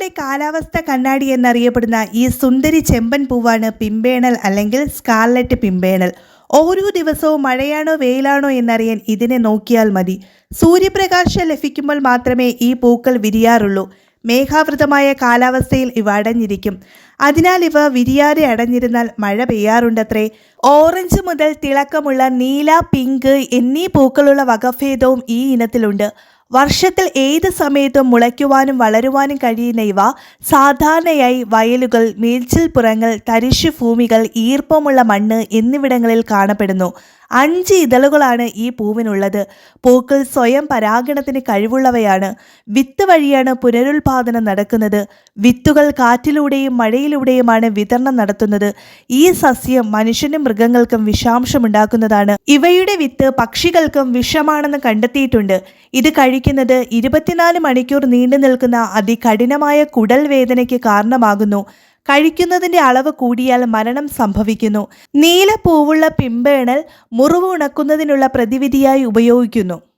പൂക്കളുടെ കാലാവസ്ഥ കണ്ണാടി എന്നറിയപ്പെടുന്ന ഈ സുന്ദരി ചെമ്പൻ പൂവാണ് പിമ്പേണൽ അല്ലെങ്കിൽ സ്കാർലറ്റ് പിമ്പേണൽ. ഓരോ ദിവസവും മഴയാണോ വെയിലാണോ എന്നറിയാൻ ഇതിനെ നോക്കിയാൽ മതി. സൂര്യപ്രകാശം ലഭിക്കുമ്പോൾ മാത്രമേ ഈ പൂക്കൾ വിരിയാറുള്ളൂ. മേഘാവൃതമായ കാലാവസ്ഥയിൽ ഇവ അടഞ്ഞിരിക്കും. അതിനാൽ ഇവ വിരിയാതെ അടഞ്ഞിരുന്നാൽ മഴ പെയ്യാറുണ്ടത്രേ. ഓറഞ്ച് മുതൽ തിളക്കമുള്ള നീല പിങ്ക് എന്നീ പൂക്കളുള്ള വകഭേദവും ഈ ഇനത്തിലുണ്ട്. വർഷത്തിൽ ഏത് സമയത്തും മുളയ്ക്കുവാനും വളരുവാനും കഴിയുന്ന ഇവ സാധാരണയായി വയലുകൾ മേച്ചിൽപ്പുറങ്ങൾ തരിശു ഭൂമികൾ ഈർപ്പമുള്ള മണ്ണ് എന്നിവിടങ്ങളിൽ കാണപ്പെടുന്നു. അഞ്ച് ഇതളുകളാണ് ഈ പൂവിനുള്ളത്. പൂക്കൾ സ്വയം പരാഗണത്തിന് കഴിവുള്ളവയാണ്. വിത്ത് വഴിയാണ് പുനരുൽപാദനം നടക്കുന്നത്. വിത്തുകൾ കാറ്റിലൂടെയും മഴയിലൂടെയുമാണ് വിതരണം നടത്തുന്നത്. ഈ സസ്യം മനുഷ്യനും മൃഗങ്ങൾക്കും വിഷാംശമുണ്ടാക്കുന്നതാണ്. ഇവയുടെ വിത്ത് പക്ഷികൾക്കും വിഷമാണെന്ന് കണ്ടെത്തിയിട്ടുണ്ട്. ഇത് കഴിക്കുന്നത് ഇരുപത്തിനാല് മണിക്കൂർ നീണ്ടു നിൽക്കുന്ന അതികഠിനമായ കുടൽ വേദനയ്ക്ക് കാരണമാകുന്നു. കഴിക്കുന്നതിന്റെ അളവ് കൂടിയാൽ മരണം സംഭവിക്കുന്നു. നീല പൂവുള്ള പിമ്പേണൽ മുറിവ് ഉണക്കുന്നതിനുള്ള പ്രതിവിധിയായി ഉപയോഗിക്കുന്നു.